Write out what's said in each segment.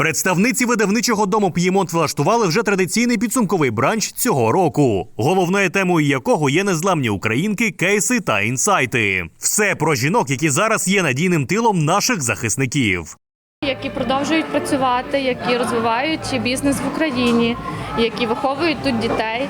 Представниці видавничого дому П'ємонт влаштували вже традиційний підсумковий бранч цього року, головною темою якого є незламні українки, кейси та інсайти. Все про жінок, які зараз є надійним тилом наших захисників. які продовжують працювати, які розвивають бізнес в Україні, які виховують тут дітей.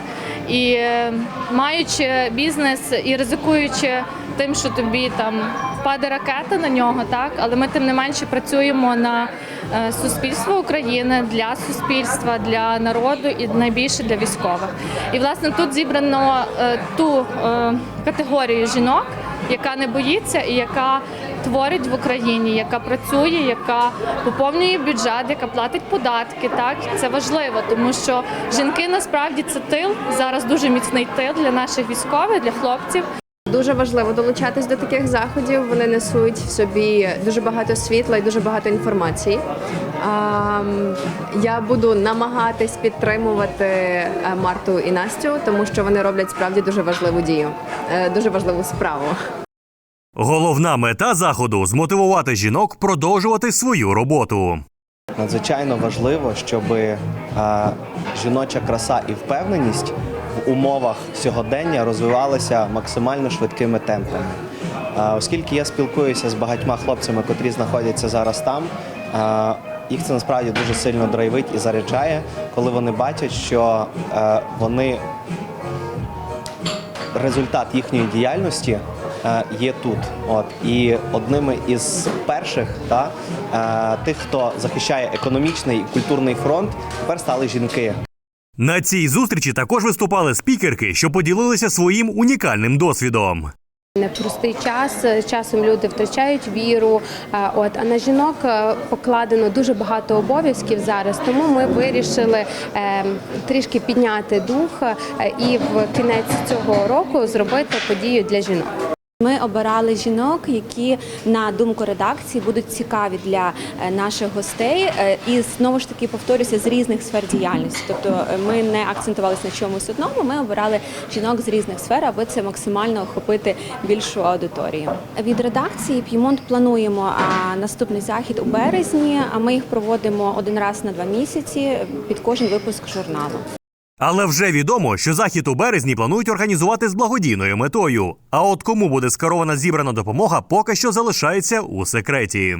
І е, маючи бізнес і ризикуючи тим, що тобі там впаде ракета на нього, так але ми тим не менше працюємо на е, суспільство України для суспільства, для народу і найбільше для військових. І власне тут зібрано е, ту е, категорію жінок, яка не боїться і яка творить в Україні, яка працює, яка поповнює бюджет, яка платить податки. Так це важливо, тому що жінки насправді це тил зараз дуже міцний тил для наших військових, для хлопців. Дуже важливо долучатись до таких заходів. Вони несуть в собі дуже багато світла і дуже багато інформації. Я буду намагатись підтримувати е, Марту і Настю, тому що вони роблять справді дуже важливу дію, е, дуже важливу справу. Головна мета заходу змотивувати жінок продовжувати свою роботу. Надзвичайно важливо, щоб жіноча краса і впевненість умовах сьогодення розвивалися максимально швидкими темпами. Оскільки я спілкуюся з багатьма хлопцями, котрі знаходяться зараз там, їх це насправді дуже сильно драйвить і заряджає, коли вони бачать, що е, вони результат їхньої діяльності е, є тут. От і одними із перших та, е, тих, хто захищає економічний і культурний фронт, тепер стали жінки. На цій зустрічі також виступали спікерки, що поділилися своїм унікальним досвідом. Непростий час часом люди втрачають віру. е, От а на жінок е, покладено дуже багато обов'язків зараз. Тому ми вирішили е, трішки підняти дух е, і в кінець цього року зробити подію для жінок. Ми обирали жінок, які на думку редакції будуть цікаві для е, наших гостей, е, і знову ж таки повторюся з різних сфер діяльності. Тобто е, ми не акцентувалися на чомусь одному. Ми обирали жінок з різних сфер, аби це максимально охопити більшу аудиторію. Від редакції П'ємонт плануємо наступний захід у березні. А ми їх проводимо один раз на два місяці під кожен випуск журналу. Але вже відомо, що захід у березні планують організувати з благодійною метою. А от кому буде скерована зібрана допомога, поки що залишається у секреті.